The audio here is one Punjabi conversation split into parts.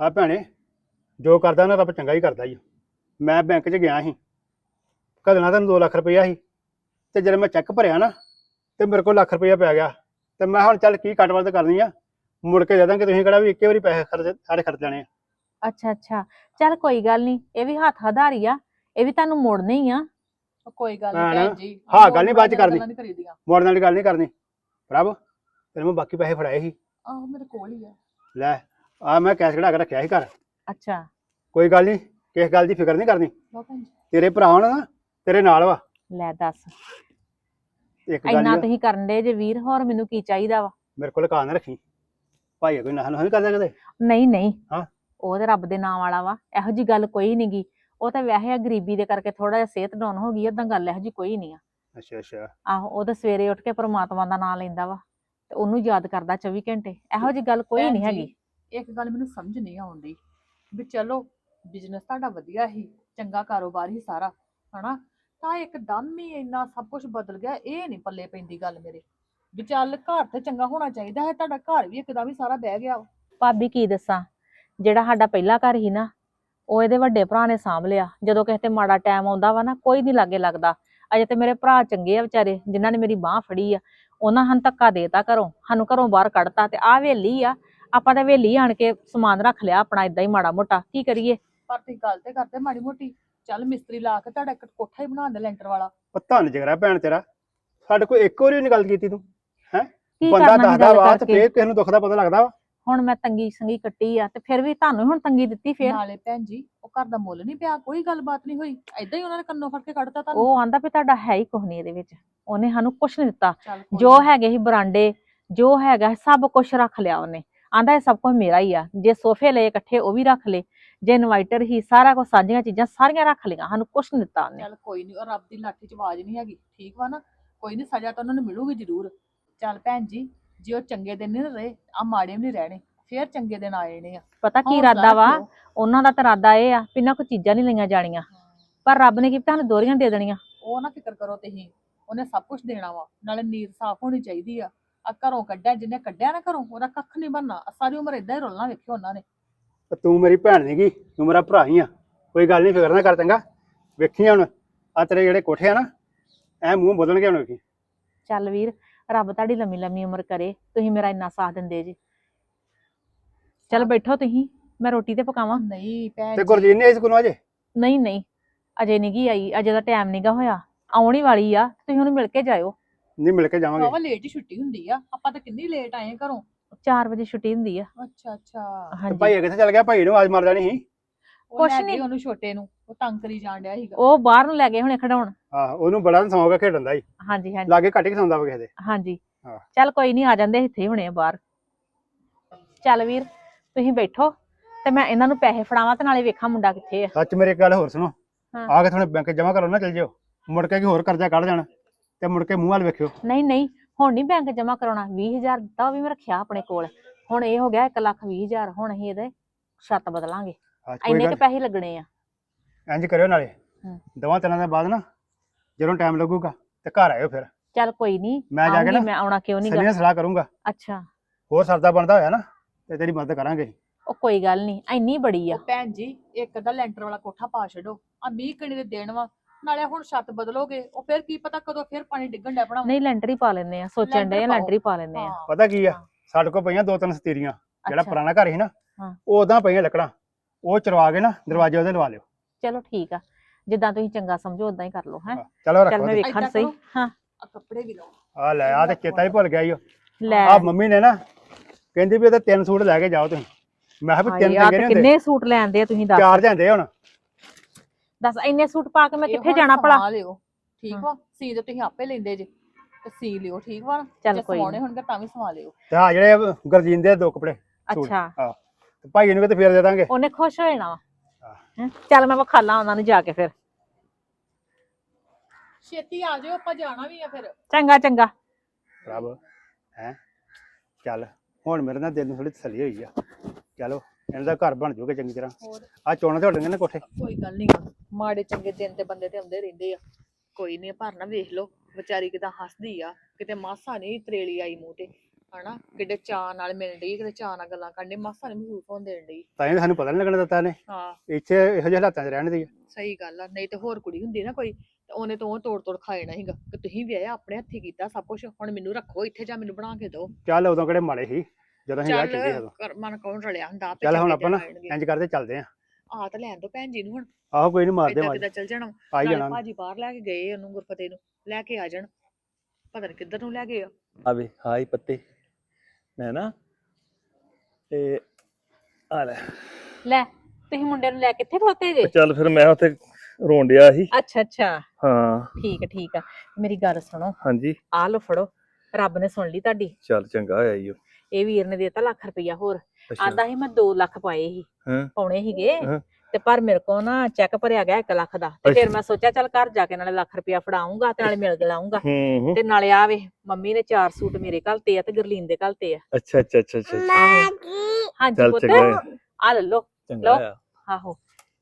ਆ ਭੈਣੇ ਜੋ ਕਰਦਾ ਨਾ ਰੱਬ ਚੰਗਾ ਹੀ ਕਰਦਾ ਹੀ ਮੈਂ ਬੈਂਕ 'ਚ ਗਿਆ ਸੀ ਘੱਲਣਾ ਤੈਨੂੰ 2 ਲੱਖ ਰੁਪਈਆ ਸੀ ਤੇ ਜਦੋਂ ਮੈਂ ਚੈੱਕ ਭਰਿਆ ਨਾ ਤੇ ਮੇਰੇ ਕੋਲ ਲੱਖ ਰੁਪਈਆ ਪੈ ਗਿਆ ਤੇ ਮੈਂ ਹੁਣ ਚੱਲ ਕੀ ਕੱਟ ਵੱਧ ਕਰਨੀ ਆ ਮੁੜ ਕੇ ਦੇ ਦਾਂਗੇ ਤੁਸੀਂ ਕਿਹੜਾ ਵੀ ਇੱਕੇ ਵਾਰੀ ਪੈਸੇ ਖਰਚ ਸਾਰੇ ਖਰਚ ਜਾਣੇ ਆ। ਅੱਛਾ ਅੱਛਾ ਚੱਲ ਕੋਈ ਗੱਲ ਨਹੀਂ ਇਹ ਵੀ ਹੱਥ ਹਧਾਰੀ ਆ ਇਹ ਵੀ ਤੁਹਾਨੂੰ ਮੋੜਨੇ ਹੀ ਆ। ਕੋਈ ਗੱਲ ਨਹੀਂ ਭੈਣ ਜੀ ਹਾਂ, ਗੱਲ ਨੀ ਬਾਅਦ ਚ ਕਰਨੀ। ਨਹੀਂ ਮੋੜਨ ਵਾਲੀ ਗੱਲ ਨਹੀਂ ਕਰਨੀ। ਪ੍ਰਭ ਤੈਨੂੰ ਮੈਂ ਬਾਕੀ ਪੈਸੇ ਫੜਾਏ ਸੀ। ਆਹੋ ਮੇਰੇ ਕੋਲ ਹੀ ਆ। ਲੈ ਆ ਮੈਂ ਕੈਸ਼ ਕਢਾ ਕੇ ਰੱਖਿਆ ਸੀ ਘਰ। ਅੱਛਾ। ਕੋਈ ਗੱਲ ਨਹੀਂ ਕਿਸ ਗੱਲ ਦੀ ਫਿਕਰ ਨਹੀਂ ਕਰਨੀ। ਲਓ ਭੈਣ ਜੀ। ਤੇਰੇ ਭਰਾ ਹੋਣ ਨਾ ਤੇਰੇ ਨਾਲ ਵਾ। ਲੈ ਦੱਸ। ਇੱਕ ਗੱਲ ਇੰਨਾ ਈ ਆ, ਤੁਸੀਂ ਕਰਨ ਦੇ ਜੇ ਵੀਰ ਹੋਰ ਮੈਨੂੰ ਕੀ ਚਾਹੀਦਾ ਵਾ? ਮੇਰੇ ਕੋਲ ਕਾਂ ਨਾ ਰੱਖੀ। ਭਾਈ ਕੋਈ ਨਾ ਨਹੀਂ ਕਰਦਾ ਕਦੇ? ਨਹੀਂ ਨਹੀਂ। ਹਾਂ। ਉਹ ਤੇ ਰੱਬ ਦੇ ਨਾਮ ਵਾਲਾ ਵਾ। ਇਹੋ ਜੀ ਗੱਲ ਕੋਈ ਨਹੀਂਗੀ ਉਹ ਤਾਂ ਵੈਸੇ ਆ ਗਰੀਬੀ ਦੇ ਕਰਕੇ ਥੋੜਾ ਜਿਹਾ ਸਿਹਤ ਡਾਊਨ ਹੋ ਗਈ ਓਦਾਂ ਗੱਲ ਇਹੋ ਜੀ ਕੋਈ ਨਹੀਂ ਆ। ਅੱਛਾ ਅੱਛਾ। ਆਹੋ ਉਹ ਤਾਂ ਸਵੇਰੇ ਉੱਠ ਕੇ ਪ੍ਰਮਾਤਮਾ ਦਾ ਨਾਮ ਲੈਂਦਾ ਵਾ। ਤੇ ਉਹਨੂੰ ਯਾਦ ਕਰਦਾ 24 ਘੰਟੇ। ਇਹੋ ਜੀ ਗੱਲ ਕੋਈ ਭੈਣ ਨਹੀਂ ਜੀ, ਹੈਗੀ। ਇੱਕ ਗੱਲ ਮੈਨੂੰ ਸਮਝ ਨਹੀਂ ਆਉਂਦੀ ਵੀ ਚਲੋ ਬਿਜ਼ਨਸ ਤੁਹਾਡਾ ਵਧੀਆ ਹੀ ਚੰਗਾ ਕਾਰੋਬਾਰ ਹੀ ਸਾਰਾ, ਹਨਾ? ਤਾਂ ਇੱਕਦਮ ਹੀ ਇੰਨਾ ਸਭ ਕੁਝ ਬਦਲ ਗਿਆ, ਇਹ ਨਹੀਂ ਪੱਲੇ ਪੈਂਦੀ ਗੱਲ ਮੇਰੇ। ਵੀ ਚੱਲ ਘਰ ਤੇ ਚੰਗਾ ਹੋਣਾ ਚਾਹੀਦਾ ਹੈ, ਤੁਹਾਡਾ ਘਰ ਵੀ ਇੱਕਦਮ ਹੀ ਸਾਰਾ ਬਹਿ ਗਿਆ। ਭਾਬੀ ਕੀ ਦੱਸਾਂ? ਜਿਹੜਾ ਸਾਡਾ ਪਹਿਲਾ ਘਰ ਸੀ ਨਾ, ਉਹ ਇਹਦੇ ਵੱਡੇ ਭਰਾ ਨੇ ਸਾਂਭ ਲਿਆ। ਜਦੋਂ ਕਿਸੇ ਤੇ ਮਾੜਾ ਟਾਈਮ ਆਉਂਦਾ ਵਾ ਨਾ, ਕੋਈ ਨਹੀਂ ਲਾਗੇ ਲੱਗਦਾ। ਅਜੇ ਤੇ ਮੇਰੇ ਭਰਾ ਚੰਗੇ ਆ ਵਿਚਾਰੇ, ਜਿਨ੍ਹਾਂ ਨੇ ਮੇਰੀ ਬਾਹ ਫੜੀ ਆ, ਉਹਨਾਂ ਹਨ ਧੱਕਾ ਦੇਤਾ ਘਰੋਂ, ਸਾਨੂੰ ਘਰੋਂ ਬਾਹਰ ਕੱਢਤਾ ਤੇ ਆਹ ਵੇਲੀ ਆ ਆਪਾਂ ਤਾਂ ਵੇਲੀ ਆਣ ਕੇ ਸਮਾਨ ਰੱਖ ਲਿਆ ਆਪਣਾ ਇਦਾਂ ਹੀ ਮਾੜਾ ਮੋਟਾ। ਕੀ ਕਰੀਏ? ਪਰ ਤੁਸੀਂ ਗੱਲ ਤੇ ਕਰਦੇ ਮਾੜੀ ਮੋਟੀ। ਚੱਲ ਮਿਸਤਰੀ ਲਾ ਕੇ ਤੁਹਾਡਾ ਇੱਕ ਕੋਠਾ ਹੀ ਬਣਾ ਦੇ ਲੈਂਟਰ ਵਾਲਾ। ਉਹ ਧੰਨ ਜਿਗਰਾ ਭੈਣ ਤੇਰਾ। ਸਾਡੇ ਕੋਲ ਇੱਕ ਵਾਰੀ ਨਹੀਂ ਗੱਲ ਕੀਤੀ ਤੂੰ ਕੀ ਬੰਦਾ ਕਰਨਾ ਸੀ ਦੱਸਦਾ ਗੱਲ ਵਾ ਤੇ ਕਰਕੇ? ਫੇਰ ਕਿਸੇ ਨੂੰ ਦੁੱਖ ਦਾ ਪਤਾ ਲੱਗਦਾ ਵਾ। ਹੁਣ ਮੈਂ ਤੰਗੀ ਸੰਗੀ ਕੱਟੀ ਆ ਤੇ ਫਿਰ ਵੀ ਤੁਹਾਨੂੰ ਹੁਣ ਤੰਗੀ ਦਿੱਤੀ ਫਿਰ। ਨਾਲੇ ਭੈਣ ਜੀ ਉਹ ਘਰ ਦਾ ਮੁੱਲ ਨਹੀਂ ਪਿਆ ਕੋਈ ਗੱਲਬਾਤ ਨਹੀਂ ਹੋਈ। ਐਦਾਂ ਹੀ ਉਹਨਾਂ ਨੇ ਕੰਨੋਂ ਫੜ ਕੇ ਕੱਢਤਾ ਤੁਹਾਨੂੰ। ਉਹ ਆਂਦਾ ਵੀ ਤੁਹਾਡਾ ਹੈ ਹੀ ਕੁਛ ਨਹੀਂ ਇਹਦੇ ਵਿੱਚ। ਉਹਨੇ ਸਾਨੂੰ ਕੁਛ ਨਹੀਂ ਦਿੱਤਾ। ਚੱਲ ਕੋਈ ਜੋ ਨੀ। ਹੈਗੇ ਸੀ ਬਰਾਂਡੇ ਜੋ ਹੈਗਾ ਸੀ, ਸਭ ਕੁਝ ਰੱਖ ਲਿਆ ਉਹਨੇ। ਆਂਦਾ ਇਹ ਸਭ ਕੁਝ ਮੇਰਾ ਹੀ ਆ। ਜੇ ਸੋਫੇ ਲਏ ਇਕੱਠੇ ਉਹ ਵੀ ਰੱਖ ਲਏ ਜੇ ਇਨਵਾਈਟਰ ਹੀ ਸਾਰਾ ਕੁਝ ਸਾਂਝੀਆਂ ਚੀਜ਼ਾਂ ਸਾਰੀਆਂ ਰੱਖ ਲਈਆਂ ਸਾਨੂੰ ਕੁਝ ਨਹੀਂ ਦਿੱਤਾ ਉਹਨੇ। ਚੱਲ ਕੋਈ ਨਹੀਂ ਉਹ ਰੱਬ ਦੀ ਲਾਠੀ ਚ ਆਵਾਜ਼ ਨਹੀਂ ਹੈਗੀ ਠੀਕ ਵਾ ਨਾ? ਕੋਈ ਨਹੀਂ ਸਜ਼ਾ ਤਾਂ ਉਹਨਾਂ ਨੂੰ ਮਿਲੂਗੀ ਜ਼ਰੂਰ। ਚੱਲ ਭੈਣ ਜੀ ਜੇ ਉਹ ਚੰਗੇ ਦਿਨ ਨਹੀਂ ਰਹੇ ਆ ਮਾੜੇ ਵੀ ਨਹੀਂ ਰਹਿਣੇ ਫੇਰ ਚੰਗੇ ਦਿਨ ਆਏ ਨੇ ਆ। ਪਤਾ ਕੀ ਹੌਸਲਾ ਇਰਾਦਾ ਵਾ? ਰੱਖਿਓ। ਉਹਨਾਂ ਦਾ ਤਾਂ ਇਰਾਦਾ ਇਹ ਆ ਵੀ ਨਾ ਕੋਈ ਚੀਜ਼ਾਂ ਨਹੀਂ ਲਈਆਂ ਜਾਣੀਆਂ। ਪਰ ਰੱਬ ਨੇ ਕੀ ਤੁਹਾਨੂੰ ਦੋਰੀਆਂ ਦੇ ਦੇਣੀਆਂ। ਉਹ ਨਾ ਫਿਕਰ ਕਰੋ ਤੁਸੀਂ ਉਹਨੇ ਸਭ ਕੁਝ ਦੇਣਾ ਵਾ ਨਾਲੇ ਨੀਤ ਸਾਫ਼ ਹੋਣੀ ਚਾਹੀਦੀ ਆ। ਆ ਘਰੋਂ ਕੱਢਿਆ ਜਿਹਨੇ ਕੱਢਿਆ ਨਾ ਘਰੋਂ ਉਹਦਾ ਕੱਖ ਨਹੀਂ ਬਣਨਾ। ਸਾਰੀ ਉਮਰ ਇਦਾਂ ਹੀ ਰੋਲਣਾ ਵੇਖਿਓ ਉਹਨਾਂ ਨੇ। ਤੇ ਤੂੰ ਮੇਰੀ ਭੈਣ ਨਹੀਂਗੀ ਤੂੰ ਮੇਰਾ ਭਰਾ ਹੀ ਆ। ਕੋਈ ਗੱਲ ਨਹੀਂ ਫਿਕਰ ਨਾ ਕਰ ਚੰਗਾ। ਵੇਖੀ ਹੁਣ ਆ ਤੇਰੇ ਜਿਹੜੇ ਕੋਠੇ ਆ ਨਾ ਐ ਮੂੰਹ ਬਦਲਣਗੇ ਹੁਣ ਵੇਖੀ। ਚੱਲ ਵੀਰ ਰੱਬ ਤੁਹਾਡੀ ਲੰਮੀ ਲੰਮੀ ਉਮਰ ਕਰੇ ਤੁਸੀਂ ਮੇਰਾ ਇੰਨਾ ਸਾਥ ਦਿੰਦੇ ਜੀ। ਚੱਲ ਬੈਠੋ ਤੁਸੀਂ ਮੈਂ ਰੋਟੀ ਤੇ ਪਕਾਵਾਂ। ਨਹੀਂ ਭੈਣ ਤੇ ਜੀ, ਗੁਰਜੀਤ ਨੇ ਇਸ ਕੋਲ ਅਜੇ? ਨਹੀਂ ਨਹੀਂ ਅਜੇ ਨਹੀਂ ਗਈ ਆਈ ਅਜੇ ਦਾ ਟਾਈਮ ਨਹੀਂਗਾ ਹੋਇਆ। ਆਉਣ ਹੀ ਵਾਲੀ ਆ ਤੁਸੀਂ ਉਹਨੂੰ ਮਿਲ ਕੇ ਜਾਇਓ। ਨਹੀਂ ਮਿਲ ਕੇ ਜਾਵਾਂਗੇ। ਵਾਹਵਾ ਲੇਟ ਹੀ ਛੁੱਟੀ ਹੁੰਦੀ ਆ। ਆਪਾਂ ਤਾਂ ਕਿੰਨੀ ਲੇਟ ਆਏ ਘਰੋਂ? 4 ਵਜੇ ਛੁੱਟੀ ਹੁੰਦੀ ਆ। ਅੱਛਾ ਅੱਛਾ। ਤੇ ਹਾਂਜੀ ਭਾਈ ਕਿੱਥੇ ਚੱਲ ਗਿਆ ਭਾਈ ਨੂੰ ਆਵਾਜ਼ ਮਾਰ ਜਾਣੀ ਸੀ। ਉਹ ਕੁਛ ਲੈ ਨੀ। ਉਹਨੂੰ ਛੋਟੇ ਨੂੰ। ਉਹ ਤੰਗ ਕਰੀ ਜਾਣ ਡਿਆ ਸੀਗਾ। ਉਹ ਬਾਹਰ ਨੂੰ ਲੈ ਗਏ ਹੁਣੇ ਖਡਾਉਣ ਆਹ ਉਹਨੂੰ ਬੜਾ ਸੌਂਕ ਆ ਖੇਡਣ ਦਾ ਹੀ। ਹਾਂਜੀ ਹਾਂਜੀ। ਲਾਗੇ ਘੱਟ ਕੇ ਸੌਂਦਾ ਵਾ ਕਿਸੇ ਦੇ। ਹਾਂਜੀ। ਹਾਂ। ਚੱਲ ਕੋਈ ਨਹੀਂ ਆ ਜਾਂਦੇ ਇੱਥੇ ਹੀ ਹੁਣੇ ਆ ਬਾਹਰ। ਚੱਲ ਵੀਰ ਤੁਸੀਂ ਬੈਠੋ ਤੇ ਮੈਂ ਇਹਨਾਂ ਨੂੰ ਪੈਸੇ ਫੜਾਵਾਂ ਤੇ ਨਾਲੇ ਵੇਖਾਂ ਮੁੰਡਾ ਕਿੱਥੇ ਆ। ਸੱਚ ਮੇਰੇ ਇੱਕ ਗੱਲ ਹੋਰ ਸੁਣੋ। ਹਾਂ। ਆ ਕੇ ਥੋੜੇ ਬੈਂਕ ਜਮਾ ਕਰੋ ਨਾ ਚੱਲ ਜਿਓ। ਮੁੜ ਕੇ ਕੀ ਹੋਰ ਕਰਜ਼ਾ ਕੱਢ ਜਾਣਾ। ਤੇ ਮੁੜ ਕੇ ਮੂੰਹ ਵੱਲ ਵੇਖਿਓ। ਨਹੀਂ ਨਹੀਂ ਹੁਣ ਨਹੀਂ ਬੈਂਕ ਜਮਾ ਕਰਾਉਣਾ 20000 ਦਿੱਤਾ ਉਹ ਵੀ ਮੈਂ ਰੱਖਿਆ ਆਪਣੇ ਕੋਲ। ਹੁਣ ਇਹ ਹੋ ਗਿਆ 1 ਲੱਖ 20000 ਹੁਣ ਅਸੀਂ ਇਹਦੇ ਛੱਤ ਬਦਲਾਂਗੇ। ਆਹ ਕੋਈ ਇੰਨੇ ਗੱਲ ਕੁ ਪੈਸੇ ਲੱਗਣੇ ਆ। ਇੰਜ ਕਰਿਓ ਨਾਲੇ। ਹਮ। ਦਵਾਂ ਤਿੰਨਾਂ ਦੇ ਬਾਅਦ ਨਾ ਜਦੋਂ ਟਾਈਮ ਲੱਗੂਗਾ ਤੇ ਘਰ ਆਇਓ ਫਿਰ। ਚੱਲ ਕੋਈ ਨਹੀਂ ਮੈਂ ਜਾ ਕੇ ਨਾ ਮੈਂ ਆਉਣਾ ਕਿਉਂ ਨਹੀਂ ਸਨੀ ਨਾਲ ਸਲਾਹ ਕਰੂੰਗਾ। ਅੱਛਾ। ਹੋਰ ਸਰਦਾ ਬਣਦਾ ਹੋਇਆ ਨਾ ਤੇ ਤੇਰੀ ਮਦਦ ਕਰਾਂਗੇ ਉਹ ਕੋਈ ਗੱਲ ਨਹੀਂ ਇੰਨੀ ਬੜੀ ਆ। ਉਹ ਭੈਣ ਜੀ ਇੱਕ ਦਾ ਲੈਂਟਰ ਵਾਲਾ ਕੋਠਾ ਪਾ ਛੱਡੋ। ਆ ਮੀਂਹ ਕਣੀ ਦੇ ਦੇਣ ਵਾ। ਨਾਲੇ ਹੁਣ ਛੱਤ ਬਦਲੋਗੇ ਉਹ ਫਿਰ ਕੀ ਪਤਾ ਕਦੋਂ ਫਿਰ ਪਾਣੀ ਡਿੱਗਣ ਡੈ ਪਣਾ ਨਹੀਂ ਲੈਂਟਰ ਹੀ ਪਾ ਲੈਂਦੇ ਆ ਸੋਚਣ ਦੇ ਪਾਓ। ਲੈਂਟਰ ਹੀ ਪਾ ਲੈਂਦੇ ਆ। ਪਤਾ ਕੀ ਆ। ਸਾਡੇ ਕੋਲ ਪਈਆਂ ਦੋ ਤਿੰਨ ਸਤੀਰੀਆਂ ਜਿਹੜਾ ਅੱਛਾ, ਪੁਰਾਣਾ ਘਰ ਸੀ ਨਾ ਹਾਂ। ਉਹ ਉਦਾਂ ਪਈਆਂ ਲੱਕੜਾਂ ਉਹ ਚਰਵਾ ਕੇ ਨਾ ਦਰਵਾਜ਼ੇ ਉਹਦੇ ਲਵਾ ਲਿਓ। ਚਲੋ ਠੀਕ ਆ ਜਿੱਦਾਂ ਤੁਸੀਂ ਚੰਗਾ ਸਮਝੋ ਉਦਾਂ ਹੀ ਕਰ ਲਓ ਹੈ। ਚਲੋ ਚੱਲ ਰੱਖੋ ਮੈਂ ਤੇ। ਵੇਖਣ ਏਦਾਂ ਸਹੀ ਕਰੋ। ਹਾਂ। ਆ ਕੱਪੜੇ ਵੀ ਲਓ। ਆ ਲੈ ਆ ਤੇ ਚੇਤਾ ਹੀ ਭੁੱਲ ਗਿਆ ਈ। ਲੈ। ਆ ਮੰਮੀ ਨੇ ਨਾ ਕਹਿੰਦੀ ਵੀ ਇਹਦੇ ਤਿੰਨ ਸੂਟ ਲੈ ਕੇ ਜਾਓ ਤੁਸੀਂ। ਮੈਂ ਕਿਹਾ ਵੀ ਤਿੰਨ ਹਾਏ, ਚੰਗੇ ਤੇ ਨਹੀਂ ਹੁੰਦੇ। ਕਿੰਨੇ ਸੂਟ ਲੈਂਦੇ ਆ ਤੁਸੀਂ ਦੱਸ। ਚਾਰ ਜਾਂਦੇ ਹੁਣ। ਦੱਸ ਇੰਨੇ ਸੂਟ ਪਾ ਕੇ ਮੈਂ ਕਿੱਥੇ ਜਾਣਾ ਭਲਾ? ਲਿਓ ਠੀਕ। ਵਾ? ਸੀ ਤੇ ਤੁਸੀਂ ਆਪੇ ਲੈਂਦੇ ਜੇ ਤੇ ਸੀ ਲਿਓ ਠੀਕ ਵਾ? ਚੱਲ ਜੇ ਕੋਈ ਸਵਾਉਣੇ। ਹੋਣਗੇ ਤਾਂ ਵੀ ਸਵਾ ਲਿਓ। ਤੇ ਆ ਜਿਹੜੇ ਗਰਜੀਨ ਦੇ ਦੋ ਕੱਪੜੇ ਸੂਟ। ਅੱਛਾ। ਹਾਂ ਤੇ ਭਾਈ ਨੂੰ ਕਿਤੇ ਫੇਰ ਦੇ ਦਾਂਗੇ। ਉਹਨੇ ਖੁਸ਼ ਹੋ ਜਾਣਾ ਵਾ। ਹਾਂ। ਚੱਲ ਮੈਂ ਵਿਖਾਲਾਂ ਉਹਨਾਂ ਨੂੰ ਜਾ ਕੇ ਫਿਰ। ਛੇਤੀ ਆ ਜਾਓ ਆਪਾਂ ਜਾਣਾ ਵੀ ਆ ਫਿਰ। ਚੰਗਾ ਚੰਗਾ। ਰੱਬ ਹੈ? ਚੱਲ ਹੁਣ ਮੇਰੇ ਨਾਲ ਦਿਲ ਨੂੰ ਥੋੜੀ ਤਸੱਲੀ ਹੋਈ ਆ। ਚਲੋ ਇਹਨਾਂ ਦਾ ਘਰ ਬਣ ਜਾਊਗਾ ਚੰਗੀ ਤਰ੍ਹਾਂ। ਹੋਰ? ਆ ਚੋਣਾਂ ਤੇ ਹੋਣਗੇ ਨਾ ਕੋਠੇ। ਕੋਈ ਗੱਲ ਨਹੀਂ ਮਾੜੇ ਚੰਗੇ ਦਿਨ ਤੇ ਬੰਦੇ ਤੇ ਆਉਂਦੇ ਰਹਿੰਦੇ ਆ। ਕੋਈ ਨਹੀਂ ਭਰਨਾ ਵੇਖ ਲਓ ਵਿਚਾਰੀ ਕਿਦਾਂ ਹੱਸਦੀ ਆ। ਕਿਤੇ ਮਾਸਾ ਨਹੀਂ ਤਰੇਲੀ ਆਈ ਮੂੰਹ ਤੇ ਹਨਾ? ਕਿੱਡੇ ਚਾਅ ਨਾਲ ਮਿਲਣ ਡਈ ਕਿਤੇ ਚਾਅ ਨਾਲ ਗੱਲਾਂ ਕਰਨੇ ਮਾਸਾ ਨਹੀਂ ਮਹਿਸੂਸ ਹੋਣ ਦੇਣ ਡਈ। ਤਾਂ ਇਹ ਸਾਨੂੰ ਪਤਾ ਨਹੀਂ ਲੱਗਣ ਦਿੱਤਾ ਨੇ ਹਾਂ। ਇੱਥੇ ਇਹੋ ਜਿਹੇ ਹਾਲਾਤਾਂ 'ਚ ਰਹਿਣ ਦੀ ਸਹੀ ਗੱਲ ਆ ਨਹੀਂ ਤੇ ਹੋਰ ਕੁੜੀ ਹੁੰਦੀ ਨਾ ਕੋਈ ਤੇ ਉਹਨੇ ਤਾਂ ਉਹ ਤੋੜ ਤੋੜ ਖਾ ਜਾਣਾ ਸੀਗਾ। ਕਿ ਤੁਸੀਂ ਵਿਆਹਿਆ ਆਪਣੇ ਹੱਥੀ ਕੀਤਾ ਸਭ ਕੁਝ ਹੁਣ ਮੈਨੂੰ ਰੱਖੋ ਇੱਥੇ ਜਾਂ ਮੈਨੂੰ ਬਣਾ ਕੇ ਦਿਓ। ਚੱਲ ਉਦੋਂ ਕਿਹੜੇ ਮਾੜੇ ਸੀ ਜਦੋਂ ਅਸੀਂ ਵਿਆਹ ਚੱਲ ਉਦੋਂ। ਕਰ- ਮਨ ਕੌਣ ਰਲਿਆ ਹੁੰਦਾ ਆਪੇ ਚੱਲ ਹੁਣ ਚੰਗੇ ਆਪਾਂ ਨਾ ਦਿਨ ਆਉਣਗੇ। ਇੰਜ ਕਰਦੇ ਚੱਲਦੇ ਆਂ। ਆ ਤਾਂ ਲੈਣ ਦੋ ਭੈਣ ਜੀ ਨੂੰ ਹੁਣ। ਆਹੋ ਕੋਈ ਨਹੀਂ ਮਾਰਦੇ ਮਾਰ ਕਿੱਦਾਂ ਚੱਲ ਜਾਣਾ ਆਈ ਨਾਲੇ ਜਾਣਾ ਭਾਜੀ ਬਾਹਰ ਲੈ ਕੇ ਗਏ ਉਹਨੂੰ ਗੁਰਫਤੇ ਨੂੰ ਲੈ ਕੇ ਆ ਜਾਣ। ਪਤਾ ਨਹੀਂ ਕਿੱਧਰ ਨੂੰ ਲੈ ਗਏ ਆ। ਆਵੇ ਹਾਈ ਪੱਤੇ। ਮੈਂ ਨਾ ਤੇ ਆ ਲੈ। ਲੈ ਤੁਸੀਂ ਮੁੰਡੇ ਨੂੰ ਲੈ ਕਿੱਥੇ ਖਲੋਤੇ ਜੇ? ਚੱਲ ਫਿਰ ਮੈਂ ਉੱਥੇ ਰੋਣ ਡਿਆ ਸੀ। ਅੱਛਾ ਅੱਛਾ। ਹਾਂ। ਠੀਕ ਆ, ਠੀਕ ਆ। ਮੇਰੀ ਗੱਲ ਸੁਣੋ। ਹਾਂਜੀ। ਆ ਲਓ ਫੜੋ। ਰੱਬ ਨੇ ਸੁਣ ਲਈ ਤੁਹਾਡੀ। ਚੱਲ ਚੰਗਾ ਹੋਇਆ ਈ ਓ। ਇਹ ਵੀਰ ਨੇ ਦੇਤਾ ਲੱਖ ਰੁਪਈਆ ਹੋਰ। ਅੱਛਾ। ਆਂਦਾ ਸੀ ਮੈਂ 2 ਲੱਖ ਪਾਏ ਸੀ। ਹਾਂ। ਪਾਉਣੇ ਸੀਗੇ। ਹਾਂ। ਤੇ ਪਰ ਮੇਰੇ ਕੋ ਨਾ ਚੈੱਕ ਭਰਿਆ ਗਿਆ 1 ਲੱਖ ਦਾ ਤੇ ਫਿਰ। ਮੈਂ ਸੋਚਿਆ ਚੱਲ ਘਰ ਜਾ ਕੇ ਨਾਲੇ ਲੱਖ ਰੁਪਈਆ ਫੜਾਉਂਗਾ ਤੇ ਨਾਲੇ ਮਿਲ ਗਲਾਉਂਗਾ ਤੇ ਨਾਲੇ ਆਵੇ ਮੰਮੀ ਨੇ ਚਾਰ ਸੂਟ ਮੇਰੇ ਘਲ ਤੇ ਆ ਤੇ ਗਰਲੀਨ ਦੇ ਘਲ ਤੇ ਆ। ਅੱਛਾ ਅੱਛਾ ਅੱਛਾ ਅੱਛਾ ਹਾਂਜੀ ਚੱਲ ਪੁੱਤ। ਆ ਲੈ ਲਓ। ਹੋਇਆ ਆਹੋ।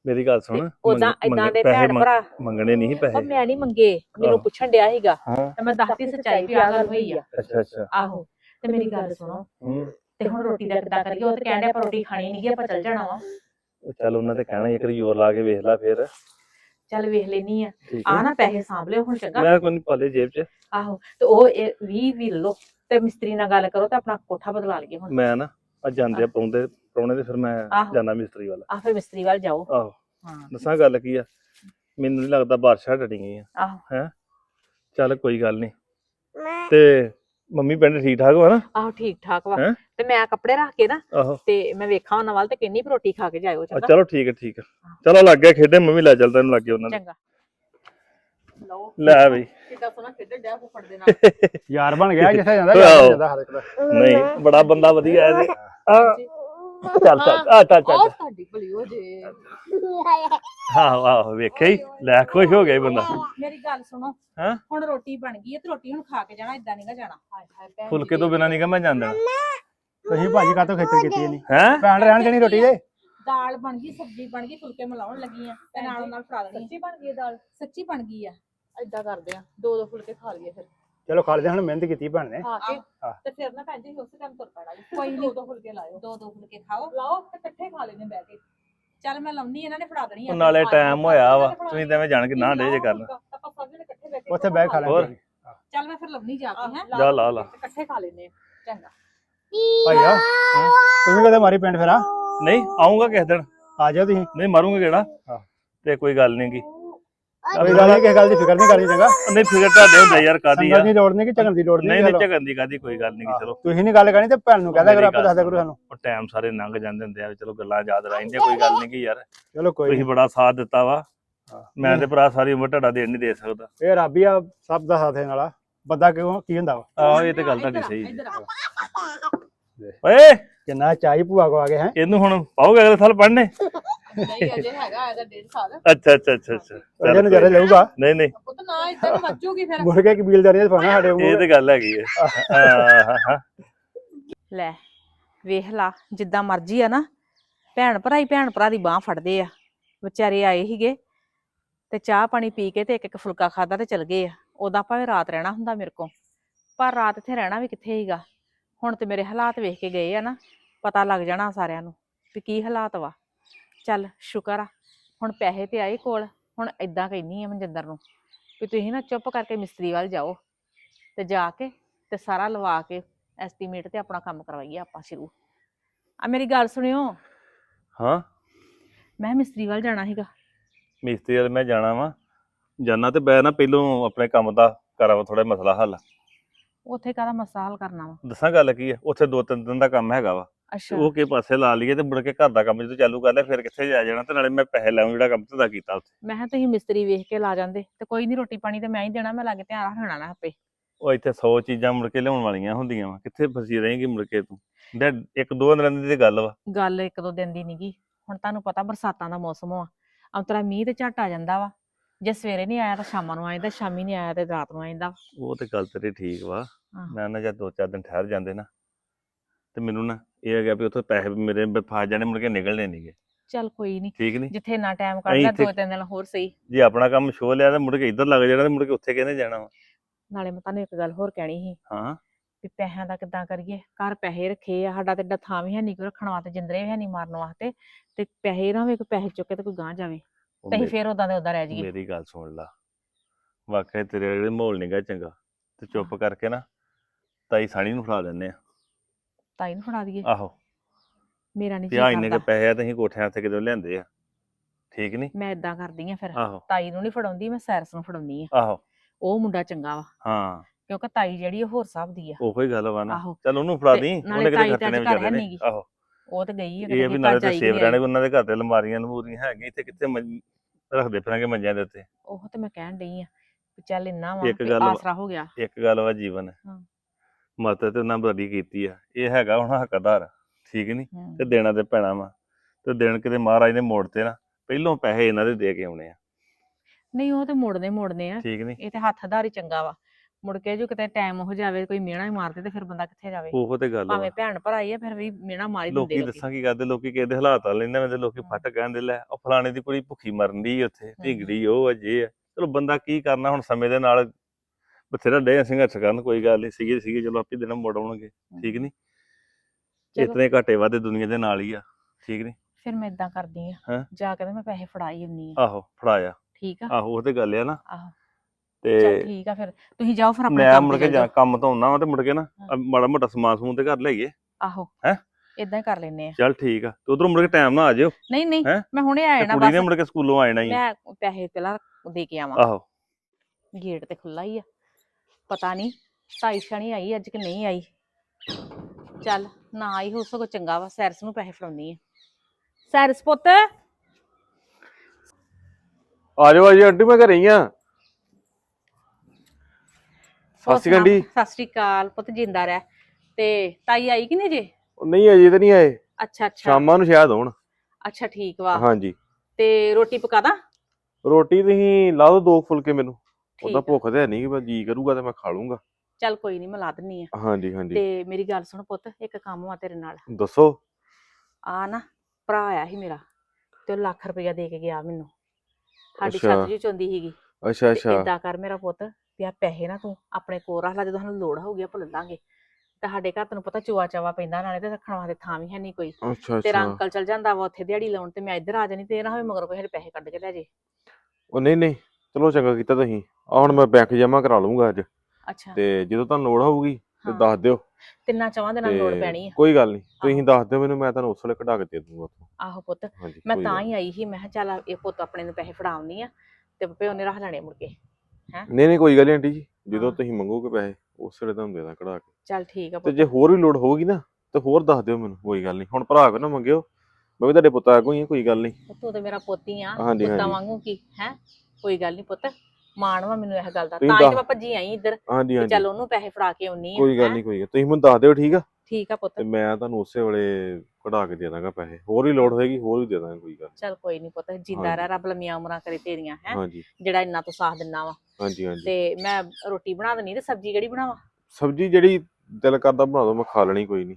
ਮੇਰੀ ਗੱਲ ਸੁਣ ਉਦਾਂ ਇਦਾਂ ਦੇ ਭੈਣ ਭਰਾ। ਮੰਗਣੇ ਨਹੀਂ ਪੈਸੇ। ਮੈਂ ਨਹੀਂ ਮੰਗੇ ਮੈਨੂੰ। ਪੁੱਛਣ ਡਿਆ ਸੀਗਾ। ਤੇ ਮੈਂ ਦੱਸਦੀ ਸੱਚਾਈ ਵੀ ਆ ਗੱਲ ਹੋਈ ਆ। ਅੱਛਾ ਅੱਛਾ। ਆਹੋ। ਤੇ ਮੇਰੀ ਗੱਲ ਸੁਣੋ। ਹੂੰ। ਤੇ ਹੁਣ ਰੋਟੀ ਦਾ ਕਿੱਦਾਂ ਕਰੀਏ? ਉਹ ਤੇ ਕਹਿੰਦੇ ਆਪਾਂ ਰੋਟੀ ਖਾਣੀ ਨਹੀਂ ਆਪਾਂ ਚੱਲ ਜਾਣਾ ਵਾ। ਉਹ ਚੱਲ ਉਹਨਾਂ ਤੇ ਕਹਿਣਾ ਇੱਕ ਵਾਰੀ ਜ਼ੋਰ ਲਾ ਕੇ ਵੇਖ ਲੈ ਫਿਰ। ਚੱਲ ਵੇਖ ਲੈਣੀ ਆ। ਠੀਕ ਆ ਹੈ ਨਾ ਪੈਸੇ ਸਾਂਭ ਲਿਓ ਹੁਣ ਚੰਗਾ। ਮੈਂ ਕੋਈ ਨਹੀਂ ਪਾਲੇ ਜੇਬ 'ਚ। ਆਹੋ ਤੇ ਉਹ 20 ਵੀ ਲਓ ਤੇ ਮਿਸਤਰੀ ਨਾਲ ਗੱਲ ਕਰੋ ਤੇ ਆਪਣਾ ਕੋਠਾ ਬਦਲਾ ਲਈਏ ਹੁਣ। ਮੈਂ ਨਾ ਅੱਜ ਜਾਂਦੇ ਆ ਪਰੌਂਦੇ ਪਰੌਣੇ ਤੇ ਫਿਰ ਮੈਂ ਆਹੋ। ਜਾਣਾ ਮਿਸਤਰੀ ਵਾਲਾ। ਆ ਫਿਰ ਮਿਸਤਰੀ ਵੱਲ ਜਾਓ। ਆਹੋ। ਹਾਂ। ਦੱਸਾਂ ਗੱਲ ਕੀ ਆ? ਮੈਨੂੰ ਨਹੀਂ ਲੱਗਦਾ ਬਾਰਿਸ਼ਾਂ ਟੜੀ ਗਈਆਂ। ਆਹੋ। ਹੈ? ਚੱਲ ਕੋਈ ਗੱਲ ਨਹੀਂ ਤੇ ਮੰਮੀ ਪਿੰਡ ਠੀਕ ਠਾਕ ਵਾ ਨਾ? ਆਹੋ ਠੀਕ ਠਾਕ ਵਾ। ਹੈਂ? ਤੇ ਮੈਂ ਕੱਪੜੇ ਰੱਖ ਕੇ ਨਾ ਆਹੋ। ਤੇ ਮੈਂ ਵੇਖਾਂ ਉਹਨਾਂ ਵੱਲ ਤੇ ਕਿੰਨੀ ਕੁ ਰੋਟੀ ਖਾ ਕੇ ਜਾਇਓ ਆ ਚੰਗਾ? ਚਲੋ ਠੀਕ ਹੈ ਠੀਕ ਹੈ। ਚਲੋ ਲੱਗ ਗਿਆ ਖੇਡੇ ਮੰਮੀ ਲੈ ਚੱਲਦਾ ਇਹਨੂੰ ਲੱਗ ਗਿਆ ਉਹਨਾਂ ਦੇ। ਚੰਗਾ। ਲਓ। ਲੈ ਬਈ ਕਿੱਦਾਂ ਸੋਨਾ ਖੇਡਣ ਡਿਆ ਫੁੱਫੜ ਦੇ ਨਾਲ। ਯਾਰ ਬਣ ਗਿਆ ਜਿੱਥੇ ਜਾਂਦਾ ਯਾਰ ਆਹੋ। ਬਣ ਜਾਂਦਾ ਹਰ ਇੱਕ ਦਾ। ਨਹੀਂ ਬੜਾ ਬੰਦਾ ਵਧੀਆ ਹੈ। ਆ ਚੱਲ ਚੱਲ ਆ ਚੱਲ ਉਹ ਚੱਲ। ਤੁਹਾਡੀ ਭਲੀ ਹੋ ਜੇ। ਆਹੋ ਆਹੋ ਵੇਖਿਆ ਹੀ ਲੈ ਖੁਸ਼ ਹੋ ਗਿਆ ਈ ਬੰਦਾ। ਮੇਰੀ ਗੱਲ ਸੁਣੋ। ਹੈਂ? ਹੁਣ ਰੋਟੀ ਬਣ ਗਈ ਹੈ ਤੇ ਰੋਟੀ ਹੁਣ ਖਾ ਕੇ ਜਾਣਾ ਇਦਾਂ ਨਹੀਂਗਾ ਜਾਣਾ। ਹਾਏ ਹਾਏ ਭੈਣ ਫੁਲਕੇ। ਤੋਂ ਬਿਨਾ ਨਹੀਂ ਮੈਂ ਜਾਂਦਾ। ਤੁਸੀਂ ਭਾਜੀ ਕਾਤੋਂ ਖੇਚਲ ਕੀਤੀ ਨਹੀਂ ਹੈ? ਭੈਣ ਰਹਿਣ ਦੇਣੀ ਰੋਟੀ ਦੇ? ਦਾਲ ਬਣ ਗਈ ਸਬਜ਼ੀ ਬਣ ਗਈ ਫੁਲਕੇ ਮਿਲਾਉਣ ਲੱਗੀ ਆ ਤੇ ਨਾਲ ਨਾਲ ਫੜਾ ਦੇਣੀ। ਸੱਚੀ ਬਣ ਗਈ ਇਹ ਦਾਲ? ਸੱਚੀ ਬਣ ਗਈ ਆ। ਏਦਾਂ ਕਰਦੇ ਆ ਦੋ ਦੋ ਫੁਲਕੇ ਖਾ ਲਈਏ ਫਿਰ। ਚਲੋ ਖਾ ਲਦੇ ਹੁਣ ਮਿਹਨਤ ਕੀਤੀ ਭੈਣ ਨੇ। ਆਹ। ਤੇ ਫਿਰ ਨਾ ਭੈਣ ਜੀ ਉਸੇ ਟਾਈਮ ਤੁਰ ਪੈਣਾ ਜੀ। ਕੋਈ ਨੀ। ਦੋ ਦੋ ਫੁਲਕੇ ਲਾਇਓ। ਦੋ ਦੋ ਫੁਲਕੇ ਖਾਓ। ਲਾਓ ਤੇ ਇਕੱਠੇ ਖਾ ਲੈਣੇ ਬਹਿ ਕੇ। ਚੱਲ ਮੈਂ ਲਾਉਣੀ ਇਹਨਾਂ ਨੇ ਫੜਾ ਦੇਣੀ ਆ। ਉਹ ਨਾਲੇ ਟਾਈਮ ਹੋਇਆ ਵਾ। ਤੁਸੀਂ ਤਾਂ ਐਵੇਂ ਜਾਣ ਕੇ ਨਾ ਡੇ ਜੇ ਕਰਨ। ਆਪਾਂ ਸਭ ਜਣੇ ਇਕੱਠੇ ਬਹਿ ਕੇ ਉੱਥੇ ਬਹਿ ਖਾ ਹੋਰ? ਲੈਂਦੇ ਚੱਲ ਮੈਂ ਫਿਰ ਲਾਉਣੀ ਜਾ ਕੇ ਹੈ। ਜਾ ਲਾ ਲਾ। ਇਕੱਠੇ ਖਾ ਲੈਣੇ ਚੰਗਾ। ਭਾਈ ਆ ਤੁਸੀਂ ਕਦੇ ਮਾਰੀ ਪਿੰਡ ਫਿਰ ਆ? ਨਹੀਂ ਆਉਂਗਾ ਕਿਸ ਦਿਨ। ਆ ਜਾਓ ਤੁਸੀਂ। ਨਹੀਂ ਮਾਰੂੰਗਾ ਕਿਹੜਾ? ਹਾਂ। ਤੇ ਕੋਈ ਗੱਲ ਨਹੀਂ ਗੀ। ਕੋਈ ਗੱਲ ਨਹੀਂ ਕਿਸੇ ਗੱਲ ਦੀ ਫਿਕਰ ਨਹੀਂ ਕਰਨੀ ਚੰਗਾ। ਨਹੀਂ ਫਿਕਰ ਤੁਹਾਡੇ ਹੁੰਦਾ ਯਾਰ ਕਾਦੀ ਸੰਗਤ ਆ? ਦੀ ਲੋੜ ਨਹੀਂ ਕਿ ਝਗੜਨ ਦੀ ਲੋੜ ਨਹੀਂ ਨਹੀਂ ਨਹੀਂ ਚਲੋ। ਦੀ ਕਾਦੀ ਕੋਈ ਗੱਲ ਨਹੀਂ ਚਲੋ। ਤੁਸੀਂ ਨਹੀਂ ਗੱਲ ਕਰਨੀ ਤੇ ਭੈਣ ਨੂੰ ਕਹਦਾ ਕਰੋ ਆਪੇ ਦੱਸਦਾ ਕਰੋ ਸਾਨੂੰ। ਉਹ ਟਾਈਮ ਸਾਰੇ ਲੰਘ ਜਾਂਦੇ ਹੁੰਦੇ ਆ ਚਲੋ ਗੱਲਾਂ ਯਾਦ ਰਹਿੰਦੀਆਂ ਕੋਈ ਗੱਲ ਨਹੀਂ ਗੀ ਯਾਰ। ਚਲੋ ਕੋਈ ਤੁਸੀਂ। ਬੜਾ ਸਾਥ ਦਿੱਤਾ ਵਾ। ਮੈਂ ਤੇ ਭਰਾ ਸਾਰੀ ਉਮਰ ਤੁਹਾਡਾ ਦੇਣ ਨਹੀਂ ਦੇ ਸਕਦਾ। ਇਹ ਰੱਬ ਹੀ ਆ ਸਭ ਦਾ ਸਾਥ ਦੇਣ ਵਾਲਾ। ਬੰਦਾ ਕਿਉਂ ਕੀ ਹੁੰਦਾ ਵਾ? ਆਹੋ ਇਹ ਤੇ ਗੱਲ ਤੁਹਾਡੀ ਸਹੀ ਜੀ ਓਏ! ਕਿੰਨਾ ਚਾਹੀ ਭੂਆ ਕੋ ਆ ਗਏ ਹੈ? ਇਹਨੂੰ ਹੁਣ ਪਾਓਗੇ ਅਗਲੇ ਸਾਲ ਪੜ੍ਹਨੇ? ਨਹੀਂ ਅਜੇ ਹੈਗਾ ਇਹਦਾ ਡੇਢ ਸਾਲ ਅੱਛਾ ਅੱਛਾ ਅੱਛਾ ਅੱਛਾ। ਅਜੇ ਨਜ਼ਾਰੇ ਲਊਗਾ ਨਹੀਂ। ਨਹੀਂ ਪੁੱਤ ਨਾ ਇੱਧਰ ਵੱਜੂਗੀ ਫਿਰ। ਮੁੜ ਕੇ ਕਬੀਲਦਾਰੀ ਦੇ ਪਾਣਾ ਸਾਡੇ ਇਹ ਤੇ ਗੱਲ ਹੈਗੀ ਹੈ। ਹਾਂ ਹਾਂ ਹਾਂ। ਲੈ ਵੇਖ ਲਾ ਜਿੱਦਾਂ ਮਰਜ਼ੀ ਆ ਨਾ। ਭੈਣ ਭਰਾ ਹੀ ਭੈਣ ਭਰਾ ਦੀ ਬਾਹ ਫੜਦੇ ਆ। ਵਿਚਾਰੇ ਆਏ ਸੀਗੇ ਤੇ ਚਾਹ ਪਾਣੀ ਪੀ ਕੇ ਤੇ ਇੱਕ ਇੱਕ ਫੁਲਕਾ ਖਾਦਾ ਤੇ ਚਲ ਗਏ ਆ। ਉਦਾਂ ਭਾਵੇਂ ਰਾਤ ਰਹਿਣਾ ਹੁੰਦਾ ਮੇਰੇ ਕੋਲ। ਪਰ ਰਾਤ ਇੱਥੇ ਰਹਿਣਾ ਵੀ ਕਿੱਥੇ ਸੀਗਾ? ਹੁਣ ਤੇ ਮੇਰੇ ਹਾਲਾਤ ਵੇਖ ਕੇ ਗਏ ਆ ਨਾ। ਪਤਾ ਲੱਗ ਜਾਣਾ ਸਾਰਿਆਂ ਨੂੰ ਵੀ ਕੀ ਹਾਲਾਤ ਵਾ। ਚੱਲ ਸ਼ੁਕਰ ਆ ਹੁਣ ਪੈਸੇ ਤੇ ਆਏ ਕੋਲ ਹੁਣ ਇਦਾਂ ਕਹਿੰਨੀ ਆ ਮਨਜਿੰਦਰ ਨੂੰ ਵੀ ਤੁਸੀਂ ਨਾ ਚੁੱਪ ਕਰਕੇ ਮਿਸਤਰੀ ਵੱਲ ਜਾਓ ਤੇ ਜਾ ਕੇ ਤੇ ਸਾਰਾ ਲਵਾ ਕੇ ਐਸਟੀਮੇਟ ਤੇ ਆਪਣਾ ਕੰਮ ਕਰਵਾਈਏ ਆਪਾਂ ਸ਼ੁਰੂ। ਆ ਮੇਰੀ ਗੱਲ ਸੁਣਿਓ। ਹਾਂ। ਮੈਂ ਮਿਸਤਰੀ ਵੱਲ ਜਾਣਾ ਸੀਗਾ। ਮਿਸਤਰੀ ਵਾਲ ਮੈਂ ਜਾਣਾ ਵਾ। ਜਾਣਾ ਤੇ ਮੈਂ ਨਾ ਪਹਿਲੋਂ ਆਪਣੇ ਕੰਮ ਦਾ ਕਰਾਵਾ ਥੋੜਾ ਮਸਲਾ ਹੱਲ। ਉੱਥੇ ਕਾਹਦਾ ਮਸਲਾ ਹੱਲ ਕਰਨਾ ਵਾ? ਦੱਸਾਂ ਗੱਲ ਕੀ ਹੈ ਉੱਥੇ ਦੋ ਤਿੰਨ ਦਿਨ ਦਾ ਕੰਮ ਹੈਗਾ ਵਾ। ਅੱਛਾ। ਉਹ ਕੇ ਪਾਸੇ ਲਾ ਲਈਏ ਤੇ ਮੁੜ ਕੇ ਘਰ ਦਾ ਕੰਮ ਜਦੋਂ ਚਾਲੂ ਕਰ ਲਿਆ ਫਿਰ ਕਿੱਥੇ ਜਾ ਜਾਣਾ ਤੇ ਨਾਲੇ ਮੈਂ ਪੈਸੇ ਲਾਉਂ ਜਿਹੜਾ ਕੰਮ ਧੰਦਾ ਕੀਤਾ ਉੱਥੇ। ਮੈਂ ਕਿਹਾ ਤੁਸੀਂ ਮਿਸਤਰੀ ਵੇਖ ਕੇ ਲਾ ਜਾਂਦੇ ਤੇ ਕੋਈ ਨਹੀਂ ਰੋਟੀ ਪਾਣੀ ਤੇ ਮੈਂ ਹੀ ਦੇਣਾ ਮੈਂ ਲਾਗੇ ਧਿਆਨ ਰੱਖਣਾ ਨਾ ਆਪੇ। ਉਹ ਇੱਥੇ 100 ਚੀਜ਼ਾਂ ਮੁੜ ਕੇ ਲਿਆਉਣ ਵਾਲੀਆਂ ਹੁੰਦੀਆਂ ਵਾ ਕਿੱਥੇ ਫਸੀ ਰਹੇਗੀ ਮੁੜ ਕੇ ਤੂੰ? ਡੈ- ਇੱਕ ਦੋ ਦਿਨਾਂ ਦੀ ਤੇ ਗੱਲ ਵਾ। ਗੱਲ ਇੱਕ ਦੋ ਦਿਨ ਦੀ ਨਹੀਂਗੀ ਹੁਣ ਤੁਹਾਨੂੰ ਪਤਾ ਬਰਸਾਤਾਂ ਦਾ ਮੌਸਮ ਆ ਅੰਤਰਾ ਮੀਂਹ ਤੇ ਝੱਟ ਆ ਜਾਂਦਾ ਵਾ ਜੇ ਸਵੇਰੇ ਨਹੀਂ ਆਇਆ ਤਾਂ ਸ਼ਾਮਾਂ ਨੂੰ ਆ ਜਾਂਦਾ ਸ਼ਾਮੀ ਨਹੀਂ ਆਇਆ ਤੇ ਰਾਤ ਨੂੰ ਆ ਜਾਂਦਾ ਉਹ ਤੇ ਗੱਲ ਤੇਰੀ ਠੀਕ ਵਾ। ਮੈਂ ਨਾ ਜਦ ਦੋ ਚਾਰ ਦਿਨ ਠਹਿਰ ਜਾਂਦੇ ਨਾ ਤੇ ਮੈਨੂੰ ਨਾ ਇਹ ਆ ਗਿਆ ਵੀ ਉੱਥੇ ਪੈਸੇ ਮੇਰੇ ਫਸ ਜਾਣੇ ਮੁੜ ਕੇ ਨਿਕਲਣੇ ਨਹੀਂਗੇ ਚੱਲ ਕੋਈ ਨਹੀਂ ਠੀਕ ਨਹੀਂ ਜਿੱਥੇ ਨਾ ਟਾਈਮ ਕੱਢਦਾ ਦੋ ਤਿੰਨ ਦਿਨ ਹੋਰ ਸਹੀ। ਜੇ ਆਪਣਾ ਕੰਮ ਸ਼ੋ ਲਿਆ ਤੇ ਮੁੜ ਕੇ ਇੱਧਰ ਲੱਗ ਜਾਣਾ ਤੇ ਮੁੜ ਕੇ ਉੱਥੇ ਕਿਹਨੇ ਜਾਣਾ ਵਾ? ਨਾਲੇ ਮੈਂ ਤੁਹਾਨੂੰ ਇੱਕ ਗੱਲ ਹੋਰ ਕਹਿਣੀ ਸੀ ਹਾਂ। ਵੀ ਪੈਸਿਆਂ ਦਾ ਕਿੱਦਾਂ ਕਰੀਏ? ਘਰ ਪੈਸੇ ਰੱਖੇ ਆ ਸਾਡਾ ਤੇ ਏਡਾ ਥਾਂ ਵੀ ਹੈ ਨਹੀਂ ਕੋਈ ਰੱਖਣ ਵਾਸਤੇ ਜਿੰਦਰੇ ਵੀ ਹੈ ਨਹੀਂ ਮਾਰਨ ਵਾਸਤੇ ਤੇ ਪੈਸੇ ਨਾ ਹੋਵੇ ਕੋਈ ਪੈਸੇ ਚੁੱਕੇ ਤੇ ਕੋਈ ਗਾਂ ਜਾਵੇ। ਤੇ ਅਸੀਂ ਫੇਰ ਉਦਾਂ ਦੇ ਉਦਾਂ ਰਹਿ ਜਾਈਏ। ਮੇਰੀ ਗੱਲ ਸੁਣ ਲਾ। ਵਾਕਿਆ ਤੇਰੇ ਜਿਹੜੇ ਮਾਹੌਲ ਨੀਗਾ ਚੰਗਾ। ਤੇ ਚੁੱਪ ਕਰਕੇ ਨਾ ਤਾਈ ਸਾਣੀ ਨੂੰ ਫੜਾ ਦਿੰਨੇ ਆ। ਤਾਈ ਨੂੰ ਫੜਾ ਦਈਏ। ਆਹੋ। ਮੇਰਾ ਨਹੀਂ ਤੇ ਜੀ ਆ ਇੰਨੇ ਕੁ ਪੈਸੇ ਆ ਤੇ ਅਸੀਂ ਕੋਠਿਆਂ ਤੇ ਕਿਦੋਂ ਲਿਆਂਦੇ ਆ। ਠੀਕ ਨਹੀਂ ਮੈਂ ਇਦਾਂ ਕਰਦੀ ਆ ਫਿਰ। ਆਹੋ। ਤਾਈ ਨੂੰ ਨਹੀਂ ਫੜਾਉਂਦੀ ਮੈਂ ਸੈਰਸ ਨੂੰ ਫੜਾਉਂਦੀ ਆ। ਆਹੋ। ਉਹ ਮੁੰਡਾ ਚੰਗਾ ਵਾ। ਹਾਂ। ਕਿਉਂਕਿ ਤਾਈ ਜਿਹੜੀ ਉਹ ਹੋਰ ਹਿਸਾਬ ਦੀ ਆ। ਉਹੋ ਹੀ ਗੱਲ ਵਾ ਨਾ। ਚੱਲ ਉਹਨੂੰ ਫੜਾ ਦੀ ਉਹਨੇ ਕਿਤੇ ਅੱਜ ਘਰ ਵਿਚਾਰੇ ਹੈ ਨੇ। ਆਹੋ। ਉਹ ਤੇ ਗਈ ਆ ਇਹ ਵੀ ਨਾਲੇ ਤੇ ਸੇਵ ਰਹਿਣੇ। ਉਹਨਾਂ ਦੇ ਘਰ ਤੇ ਅਲਮਾਰੀਆਂ ਲਮੂਰੀਆਂ ਹੈਗੀਆਂ ਇੱਥੇ ਕਿੱਥੇ ਰੱਖਦੇ ਫਿਰਾਂਗੇ ਮੰਜਿਆਂ ਦੇ ਉੱਤੇ। ਉਹ ਤੇ ਮੈਂ ਕਹਿਣ ਡਈ ਆ ਚੱਲ ਇੰਨਾ ਵਾ- ਆਸਰਾ ਹੋ ਗਿਆ। ਇੱਕ ਗੱਲ ਵਾ ਜੀਵਨ। ਹਾਂ। ਮਤ ਤੇ ਉਹਨਾਂ ਬੜੀ ਕੀਤੀ ਆ। ਇਹ ਹੈਗਾ ਹੁਣ ਹੱਕਦਾਰ ਠੀਕ ਨਹੀਂ। ਤੇ ਦੇਣਾ ਤੇ ਪੈਣਾ ਵਾ। ਤੇ ਦੇਣ ਕਿਤੇ ਮਹਾਰਾਜ ਨੇ ਮੋੜ ਤੇ ਨਾ ਪਹਿਲੋਂ ਪੈਸੇ ਇਹਨਾਂ ਦੇ ਦੇ ਕੇ ਆਉਣੇ ਆ। ਨਹੀਂ ਉਹ ਤੇ ਮੋੜਨੇ ਮੋੜਨੇ ਆ। ਠੀਕ ਨਹੀਂ ਇਹ ਤੇ ਹੱਥਦਾਰ ਹੀ ਚੰਗਾ ਵਾ। ਮੁੜ ਕੇ ਜੋ ਕਿਤੇ ਟਾਈਮ ਹੋ ਜਾਵੇ ਕੋਈ ਮਿਹਣਾ ਹੀ ਮਾਰਦੇ ਤੇ ਫਿਰ ਬੰਦਾ ਕਿੱਥੇ ਜਾਵੇ? ਉਹੋ ਤੇ ਗੱਲ ਵਾ। ਭਾਵੇਂ ਭੈਣ ਭਰਾ ਹੀ ਆ ਫਿਰ ਵੀ ਮਿਹਣਾ ਮਾਰ ਦਿੰਦੇ ਲੋਕੀ ਦੱਸਾਂ ਕੀ ਕਰਦੇ? ਲੋਕੀ ਕਿਸੇ ਦੇ ਹਾਲਾਤ ਆ ਲੈਂਦੇ ਨੇ ਤੇ ਲੋਕੀ। ਫੱਟ ਕਹਿੰਦੇ ਲੈ ਉਹ ਫਲਾਣੇ ਦੀ ਕੁੜੀ ਭੁੱਖੀ ਮਰਨ ਦੀ ਉੱਥੇ ਢਿੰਗੜੀ ਉਹ ਅਜੇ ਆ। ਚਲੋ ਬੰਦਾ ਕੀ ਕਰਨਾ ਹੁਣ ਸਮੇਂ ਦੇ ਨਾਲ ਬਥੇਰਾ ਡੇ ਸੰਘਰਸ਼ ਕਰਨ ਕੋਈ ਗੱਲ ਨਹੀਂ ਸੀਗੇ ਸੀਗੇ ਚਲੋ ਆਪੇ ਦਿਨ ਮੁੜ ਆਉਣਗੇ ਠੀਕ ਨਹੀਂ। ਇਤਨੇ ਘਾਟੇ ਵਾਦੇ ਦੁਨੀਆ ਦੇ ਨਾਲ ਹੀ ਆ ਠੀਕ ਨਹੀਂ ਫਿਰ ਮੈਂ ਇਦਾਂ ਕਰਦੀ। ਆ ਜਾ ਕੇ ਮੈਂ ਪੈਸੇ ਫੜਾਈ ਹੁੰਨੀ ਆ। ਆਹੋ ਫੜਾਇਆ। ਠੀਕ ਆ? ਆਹੋ ਉਹ ਤੇ ਗੱਲ ਆ ਨਾ। ਆਹੋ। ਤੇ ਚੱਲ ਠੀਕ ਆ ਫਿਰ ਤੁਸੀਂ ਜਾਓ ਫਿਰ ਆਪਣੇ ਮੈਂ ਮੁੜ ਕੇ ਜਾ। ਕੰਮ ਤੋਂ ਆਉਣਾ ਵਾ ਤੇ ਮੁੜ ਕੇ ਨਾ ਮਾੜਾ ਮੋਟਾ ਸਮਾਨ ਸਮੂਨ ਤੇ ਘਰ ਲਈਏ ਆਹੋ। ਹੈਂ? ਇਦਾਂ ਹੀ ਕਰ ਲੈਨੇ ਆ। ਚੱਲ ਠੀਕ ਆ ਤੇ ਉਧਰੋਂ ਮੁੜ ਕੇ ਟਾਈਮ ਨਾ ਆ ਜਿਓ। ਨਹੀਂ ਨਹੀਂ? ਮੈਂ ਹੁਣੇ ਆ ਜਾਣਾ ਕੁੜੀ ਨੇ ਬਸ। ਮੁੜ ਕੇ ਸਕੂਲੋਂ ਆ ਜਾਣਾ ਹੀ। ਮੈਂ ਪੈਸੇ ਪਹਿਲਾਂ ਦੇ ਕੇ ਆਵਾਂ। ਆਹੋ। ਗੇਟ ਤੇ ਖੁੱਲਾ ਹੀ ਆ। ਪਤਾ ਨਹੀਂ ਤਾਈ ਸ਼ਾਣੀ ਆਈ ਅੱਜ ਕਿ ਨਹੀਂ ਆਈ। ਚੱਲ ਨਾ ਆਈ ਹੋ ਸਗੋਂ ਚੰਗਾ ਵਾ ਸੈਰਸ ਨੂੰ ਪੈਸੇ ਫੜਾਉਣੀ ਆ। ਸੈਰਸ ਪੁੱਤ। ਆ ਜਾਓ ਜਾਓ ਆਂਟੀ ਮੈਂ ਘਰੇ ਹੀ ਆ। ਸਤਿ ਸ਼੍ਰੀ ਅਕਾਲ? ਜੀ ਸਤਿ ਸ਼੍ਰੀ ਅਕਾਲ ਪੁੱਤ ਜਿੰਦਾ ਰਹਿ। ਤੇ ਤਾਈ ਆਈ ਕਿ ਨਹੀਂ ਜੇ ਉਹ ਨਹੀਂ ਅਜੇ ਤਾਂ ਨਹੀਂ ਆਏ। ਅੱਛਾ ਅੱਛਾ। ਸ਼ਾਮਾਂ ਨੂੰ ਸ਼ਾਇਦ ਹੋਣ ਅੱਛਾ ਠੀਕ ਵਾ। ਹਾਂਜੀ। ਤੇ ਰੋਟੀ ਪਕਾ ਦਾਂ? ਰੋਟੀ ਤੁਸੀਂ ਲਾ ਦਿਓ ਦੋ ਫੁਲਕੇ ਮੈਨੂੰ। ਠੀਕ ਉਹਦਾ ਆ। ਭੁੱਖ ਤੇ ਨਹੀਂ ਕਿ ਜੀ ਕਰੂਗਾ ਤੇ ਮੈਂ ਖਾ ਲੂੰਗਾ। ਚੱਲ ਕੋਈ ਨਹੀਂ ਮੈਂ ਲਾ ਦਿੰਨੀ ਆ। ਹਾਂਜੀ ਹਾਂਜੀ। ਤੇ ਮੇਰੀ ਗੱਲ ਸੁਣ ਪੁੱਤ ਇੱਕ ਕੰਮ ਆ ਤੇਰੇ ਨਾਲ। ਦੱਸੋ। ਆ ਨਾ ਭਰਾ ਆਇਆ ਸੀ ਮੇਰਾ ਤੇ ਉਹ ਲੱਖ ਰੁਪਇਆ ਦੇ ਕੇ ਗਿਆ ਮੈਨੂੰ। ਸਾਡੀ ਅੱਛਾ। ਛੱਤ ਜੀ ਚੋਂਦੀ ਸੀਗੀ। ਅੱਛਾ ਅੱਛਾ। ਏਦਾਂ ਕਰ ਮੇਰਾ ਪੁੱਤ ਵੀ ਆ ਪੈਸੇ ਨਾ ਤੂੰ ਆਪਣੇ ਕੋਲ ਰੱਖ ਲੈ ਜਦੋਂ ਸਾਨੂੰ ਲੋੜ ਹੋਊਗੀ ਆਪਾਂ ਲੈ ਲਾਂਗੇ। ਤੇ ਸਾਡੇ ਘਰ ਤੈਨੂੰ ਪਤਾ ਚੁਆ ਚਾਵਾ ਪੈਂਦਾ ਨਾਲੇ ਤੇ ਰੱਖਣ ਵਾਸਤੇ ਥਾਂ ਵੀ ਹੈ ਨਹੀਂ ਕੋਈ। ਅੱਛਾ ਤੇਰਾ ਅੱਛਾ। ਅੰਕਲ ਚਲ ਜਾਂਦਾ ਵਾ ਉੱਥੇ ਦਿਹਾੜੀ ਲਾਉਣ ਤੇ ਮੈਂ ਇੱਧਰ ਆ ਜਾਣੀ ਤੇ ਇਹ ਨਾ ਹੋਵੇ ਮਗਰ ਕੋਈ ਸਾਡੇ ਪੈਸੇ ਕੱਢ ਕੇ ਲੈ ਜੇ। ਉਹ ਨਹੀਂ ਨਹੀਂ। ਚਲੋ ਚੰਗਾ ਕੀਤਾ ਤੁਸੀਂ। ਆ ਹੁਣ ਮੈਂ ਬੈਂਕ ਜਮਾ ਕਰਾ ਲੂੰਗਾ ਅੱਜ। ਅੱਛਾ। ਤੇ ਜਦੋਂ ਤੁਹਾਨੂੰ ਲੋੜ ਹੋਊਗੀ ਤੇ ਹਾਂ। ਦੱਸ ਦਿਓ। ਤਿੰਨਾਂ ਚਵਾਂ ਦੇ ਨਾਲ ਲੋੜ ਤੇ ਪੈਣੀ ਆ। ਕੋਈ ਗੱਲ ਨਹੀਂ ਤੁਸੀਂ। ਦੱਸ ਦਿਓ ਮੈਨੂੰ ਮੈਂ ਤੁਹਾਨੂੰ ਉਸ ਵੇਲੇ ਕਢਾ ਕੇ ਦੇ ਦੂੰਗਾ ਉੱਥੋਂ। ਆਹੋ ਪੁੱਤ ਹਾਂਜੀ ਮੈਂ ਕੋਈ ਤਾਂ ਗੱਲ ਹੀ ਆਈ ਸੀ ਮੈਂ ਕਿਹਾ ਚੱਲ ਇਹ ਪੁੱਤ ਆਪਣੇ ਨੂੰ ਪੈਸੇ ਫੜਾਉਣੀ ਆ ਤੇ ਪਪੇ ਉਹਨੇ ਰੱਖ ਲੈਣੇ ਮੁੜ ਕੇ ਨਹੀਂ ਨਹੀਂ ਕੋਈ ਗੱਲ ਨਹੀਂ ਆਂਟੀ ਜੀ ਜਦੋਂ ਹਾਂ। ਤੁਸੀਂ ਮੰਗੋਗੇ ਪੈਸੇ ਉਸ ਵੇਲੇ ਤੁਹਾਨੂੰ ਦੇ ਦਾਂ ਕਢਾ ਕੇ। ਚੱਲ ਠੀਕ ਆ ਤੇ ਪੁੱਤ। ਜੇ ਹੋਰ ਵੀ ਲੋੜ ਹੋਊਗੀ ਨਾ ਤੇ ਹੋਰ ਦੱਸ ਦਿਓ ਮੈਨੂੰ ਕੋਈ ਗੱਲ ਨਹੀਂ। ਹੁਣ ਭਰਾ ਕੋ ਨਾ ਮੰਗਿਓ ਮੈਂ ਵੀ ਤੁਹਾਡੇ ਪੁੱਤ ਆ ਕੋਈ ਕੋਈ ਗੱਲ ਨਹੀਂ। ਤੂੰ ਤੇ ਮੇਰਾ ਪੋਤੀ ਆ ਹਾਂਜੀ, ਪੁੱਤਾਂ ਹਾਂਜੀ। ਵਾਂਗੂ ਕੀ ਹੈ। ਕੋਈ ਗੱਲ ਨਹੀਂ ਪੁੱਤ ਮਾਣ ਵਾ ਮੈਨੂੰ ਇਹ ਗੱਲ ਦਾ। ਤਾਂ ਹੀ ਤੇ ਮੈਂ ਭੱਜੀ ਆਈ ਇੱਧਰ ਹਾਂਜੀ ਚੱਲ ਉਹਨੂੰ ਪੈਸੇ ਫੜਾ ਕੇ ਆਉਣੀ ਆ ਕੋਈ ਗੱਲ ਹੈਂ? ਨਹੀਂ ਕੋਈ ਗੱਲ। ਤੁਸੀਂ ਮੈਨੂੰ ਦੱਸ ਦਿਓ ਠੀਕ ਆ? ਠੀਕ ਆ ਪੁੱਤ। ਤੇ ਮੈਂ ਤੁਹਾਨੂੰ ਉਸੇ ਵੇਲੇ ਕਢਾ ਕੇ ਦੇ ਦਾਂਗਾ ਪੈਸੇ। ਹੋਰ ਵੀ ਲੋੜ ਹੋਏਗੀ ਹੋਰ ਵੀ ਦੇ ਦਾਂਗਾ ਕੋਈ ਗੱਲ ਚੱਲ ਕੋਈ ਨਹੀਂ ਪੁੱਤ ਜਿੰਦਾ ਰਹਿ ਰੱਬ ਲੰਮੀਆਂ ਉਮਰਾਂ ਕਰੇ ਤੇਰੀਆਂ। ਹੈ? ਹਾਂਜੀ। ਜਿਹੜਾ ਇੰਨਾ ਤੂੰ ਸਾਥ ਦਿੰਨਾ ਵਾ। ਹਾਂਜੀ ਹਾਂਜੀ। ਤੇ ਮੈਂ ਰੋਟੀ ਬਣਾ ਦਨੀ ਤੇ ਸਬਜ਼ੀ ਕਿਹੜੀ ਬਣਾਵਾਂ? ਸਬਜ਼ੀ ਜਿਹੜੀ ਦਿਲ ਕਰਦਾ ਬਣਾ ਦੋ ਮੈਂ ਖਾ ਲੈਣੀ ਕੋਈ ਨਹੀਂ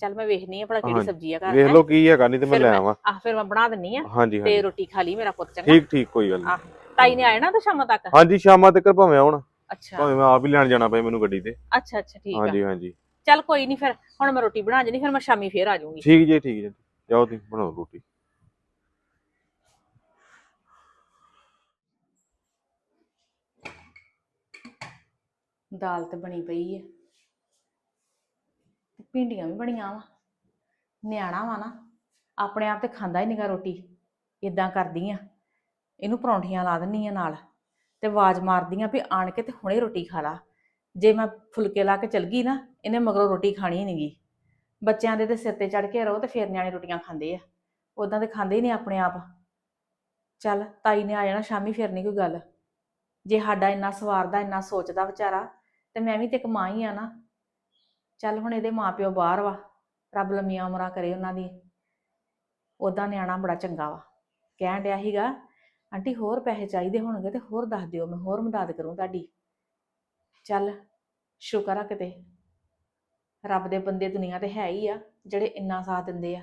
ਚੱਲ ਮੈਂ ਵੇਖਨੀ ਆ ਭਲਾ ਕਿਹੜੀ ਹਾਂਜੀ, ਸਬਜ਼ੀ ਆ ਘਰ ਵੇਖ ਹੈਂ? ਲਓ ਕੀ ਹੈਗਾ ਨਹੀਂ ਤੇ ਮੈਂ ਫਿਰ ਲੈ ਮੈਂ- ਆਵਾਂ। ਆਹ ਫਿਰ ਮੈਂ ਬਣਾ ਦਿੰਨੀ ਆ ਹਾਂਜੀ ਤੇ ਹਾਂਜੀ। ਰੋਟੀ ਖਾ ਲਈ ਮੇਰਾ ਪੁੱਤ ਚੰਗਾ। ਠੀਕ ਠੀਕ ਕੋਈ ਗੱਲ ਨਹੀਂ। ਆਹ ਤਾਈ ਨੇ ਆਇਆ ਨਾ ਤਾਂ ਸ਼ਾਮਾਂ ਤੱਕ? ਹਾਂਜੀ ਸ਼ਾਮਾਂ ਤੱਕ ਭਾਵੇਂ ਆਉਣ। ਅੱਛਾ। ਭਾਵੇਂ ਮੈਂ ਆਪ ਹੀ ਲੈਣ ਜਾਣਾ ਪਏ ਮੈਨੂੰ ਗੱਡੀ ਤੇ। ਅੱਛਾ ਅੱਛਾ ਠੀਕ ਆ। ਹਾਂਜੀ ਹਾਂਜੀ। ਚੱਲ ਕੋਈ ਨਹੀਂ ਫਿਰ ਹੁਣ ਮੈਂ ਰੋਟੀ ਬਣਾ ਜਣੀ ਫਿਰ ਮੈਂ ਸ਼ਾਮੀ ਫੇਰ ਆ ਜਾਊਂਗੀ। ਠੀਕ ਜੀ ਠੀਕ ਜੀ। ਜਾਓ ਤੁਸੀਂ ਬਣਾਓ ਰੋਟੀ। ਦਾਲ ਤੇ ਬਣੀ ਪਈ ਹੈ ਤੇ ਭਿੰਡੀਆਂ ਵੀ ਬਣੀਆਂ ਵਾ। ਨਿਆਣਾ ਵਾ ਨਾ, ਆਪਣੇ ਆਪ ਤੇ ਖਾਂਦਾ ਹੀ ਨਹੀਂਗਾ ਰੋਟੀ ਇਦਾਂ ਕਰਦੀ ਆ। ਇਹਨੂੰ ਪਰੌਂਠੀਆਂ ਲਾ ਦਿੰਨੀ ਆ ਨਾਲ, ਤੇ ਆਵਾਜ਼ ਮਾਰਦੀ ਆ ਵੀ ਆਣ ਕੇ ਤੇ ਹੁਣੇ ਰੋਟੀ ਖਾ ਲਾ। ਜੇ ਮੈਂ ਫੁਲਕੇ ਲਾ ਕੇ ਚਲ ਗਈ ਨਾ, ਇਹਨੇ ਮਗਰੋਂ ਰੋਟੀ ਖਾਣੀ ਨਹੀਂਗੀ ਬੱਚਿਆਂ ਦੇ ਤੇ ਸਿਰ ਤੇ ਚੜ ਕੇ ਰਹੋ ਤੇ ਫੇਰ ਨਿਆਣੇ ਰੋਟੀਆਂ ਖਾਂਦੇ ਆ। ਉਦਾਂ ਤੇ ਖਾਂਦੇ ਹੀ ਨਹੀਂ ਆਪਣੇ ਆਪ। ਚੱਲ ਤਾਈ ਨੇ ਆ ਜਾਣਾ, ਸ਼ਾਮੀ ਫੇਰ ਨਹੀਂ ਕੋਈ ਗੱਲ। ਜੇ ਸਾਡਾ ਇੰਨਾ ਸਵਾਰਦਾ, ਇੰਨਾ ਸੋਚਦਾ ਵਿਚਾਰਾ, ਤੇ ਮੈਂ ਵੀ ਤੇ ਇੱਕ ਮਾਂ ਹੀ ਆ ਨਾ। ਚੱਲ ਹੁਣ ਇਹਦੇ ਮਾਪਿਓ ਬਾਹਰ ਵਾ, ਰੱਬ ਲੰਮੀਆਂ ਉਮਰਾਂ ਕਰੇ ਉਹਨਾਂ ਦੀ। ਉਦਾਂ ਨਿਆਣਾ ਬੜਾ ਚੰਗਾ ਵਾ। ਕਹਿਣ ਡਿਆ ਸੀਗਾ, ਆਂਟੀ ਹੋਰ ਪੈਸੇ ਚਾਹੀਦੇ ਹੋਣਗੇ ਤੇ ਹੋਰ ਦੱਸ ਦਿਓ, ਮੈਂ ਹੋਰ ਮਦਦ ਕਰੂੰ ਤੁਹਾਡੀ। ਚੱਲ, ਸ਼ੁਕਰ ਆ ਕਿਤੇ। ਰੱਬ ਦੇ ਬੰਦੇ ਦੁਨੀਆ ਤੇ ਹੈ ਹੀ ਆ, ਜਿਹੜੇ ਇੰਨਾ ਸਾਥ ਦਿੰਦੇ ਆ।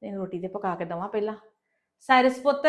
ਤੇ ਰੋਟੀ ਤੇ ਪਕਾ ਕੇ ਦਵਾਂ ਪਹਿਲਾਂ। ਸਾਇਰਸ ਪੁੱਤ!